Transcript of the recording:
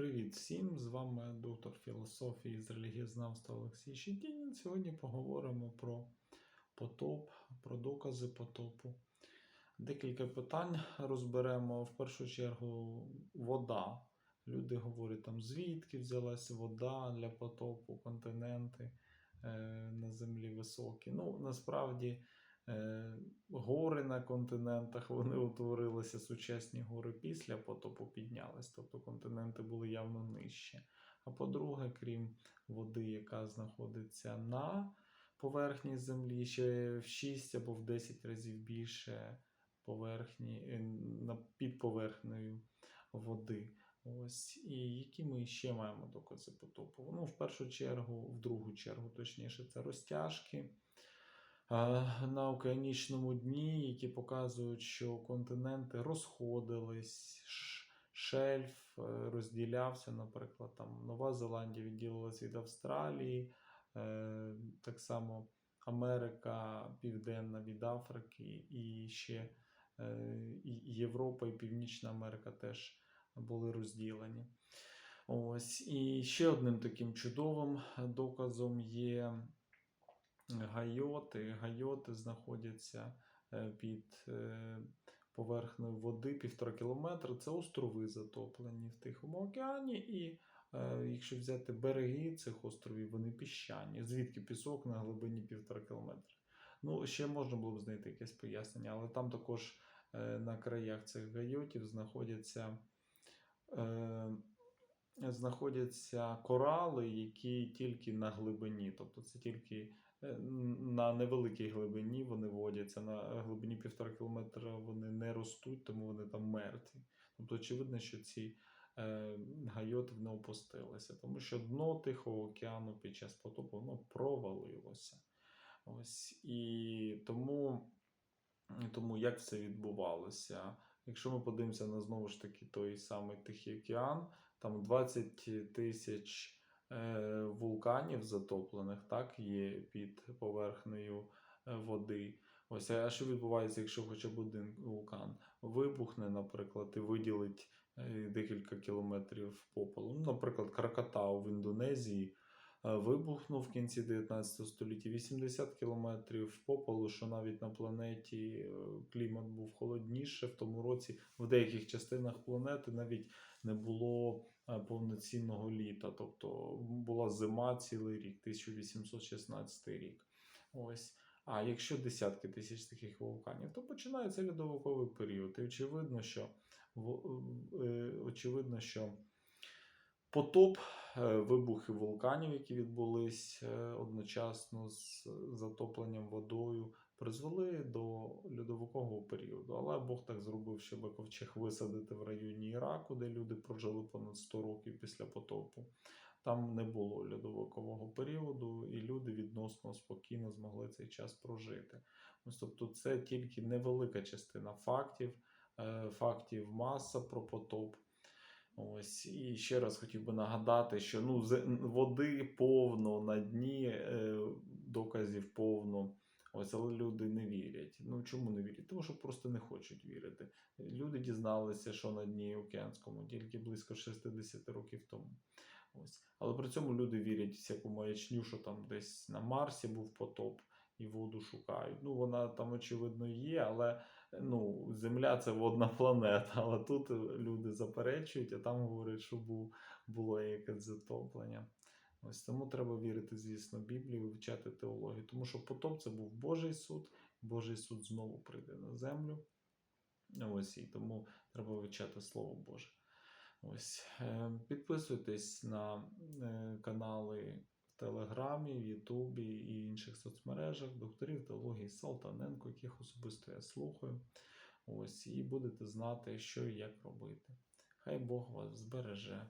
Привіт всім! З вами доктор філософії з релігієзнавства Олексій Щетінін. Сьогодні поговоримо про потоп, про докази потопу. Декілька питань розберемо. В першу чергу, вода. Люди говорять, там, звідки взялась вода для потопу, континенти е, на землі високі. Ну, насправді, гори на континентах вони утворилися, сучасні гори після потопу піднялись, тобто континенти були явно нижче. А по-друге, крім води, яка знаходиться на поверхні землі, ще в 6 або в 10 разів більше поверхні, е, під поверхнею води. Ось, і які ми ще маємо докази потопу? Ну, в першу чергу, в другу чергу, точніше, це розтяжки е, на океанічному дні, які показують, що континенти розходились, шельф е, розділявся, наприклад, там Нова Зеландія відділилася від Австралії, е, так само Америка Південна від Африки, і ще е, Європа і Північна Америка теж були розділені. Ось. І ще одним таким чудовим доказом є гайоти. Гайоти знаходяться е, під е, поверхнею води півтора кілометра. Це острови затоплені в Тихому океані. І е, якщо взяти береги цих островів, вони піщані. Звідки пісок на глибині півтора кілометра? Ну, ще можна було б знайти якесь пояснення, але там також на краях цих гайотів знаходяться. Знаходяться корали, які тільки на глибині, тобто це тільки е, на невеликій глибині вони водяться, на глибині півтора кілометра вони не ростуть, тому вони там мертві. Тобто, очевидно, що ці е, гайоти не опустилися, тому що дно Тихого океану під час потопу воно провалилося. Ось і тому, тому як це відбувалося? Якщо ми подивимося на знову ж таки той самий Тихий океан, там 20 тисяч е, вулканів затоплених, так, є під поверхнею е, води. Ось, а що відбувається, якщо хоча б один вулкан вибухне, наприклад, і виділить е, декілька кілометрів попелу. Ну, наприклад, Кракатау в Індонезії вибухнув в кінці 19 століття 80 кілометрів попелу, що навіть на планеті е, клімат був холодніше. В тому році в деяких частинах планети навіть не було е, повноцінного літа, тобто була зима цілий рік, 1816 рік. Ось. А якщо десятки тисяч таких вулканів, то починається льодовиковий період. І очевидно, що, е, очевидно, що потоп, е, вибухи вулканів, які відбулись е, одночасно з затопленням водою, призвели до льодовикового періоду. Але Бог так зробив, щоб ковчег висадити в районі Іраку, де люди прожили понад 100 років після потопу. Там не було льодовикового періоду, і люди відносно спокійно змогли цей час прожити. Ось тобто, це тільки невелика частина фактів, е, фактів маса про потоп. Ось і ще раз хотів би нагадати, що ну води повно на дні, е, доказів повно. Ось, але люди не вірять. Ну чому не вірять? Тому що просто не хочуть вірити. Люди дізналися, що на дні океанському тільки близько 60 років тому. Ось. Але при цьому люди вірять всяку маячню, що там десь на Марсі був потоп і воду шукають. Ну, вона там, очевидно, є, але ну, Земля це водна планета. Але тут люди заперечують, а там говорять, що був, було якесь затоплення. Ось тому треба вірити, звісно, Біблію, вивчати теологію, тому що потоп це був Божий суд, Божий суд знову прийде на землю. Ось і тому треба вивчати Слово Боже. Ось е, підписуйтесь на е, канали Телеграмі, Ютубі і інших соцмережах докторів теології Салтаненко, яких особисто я слухаю. Ось, і будете знати, що і як робити. Хай Бог вас збереже.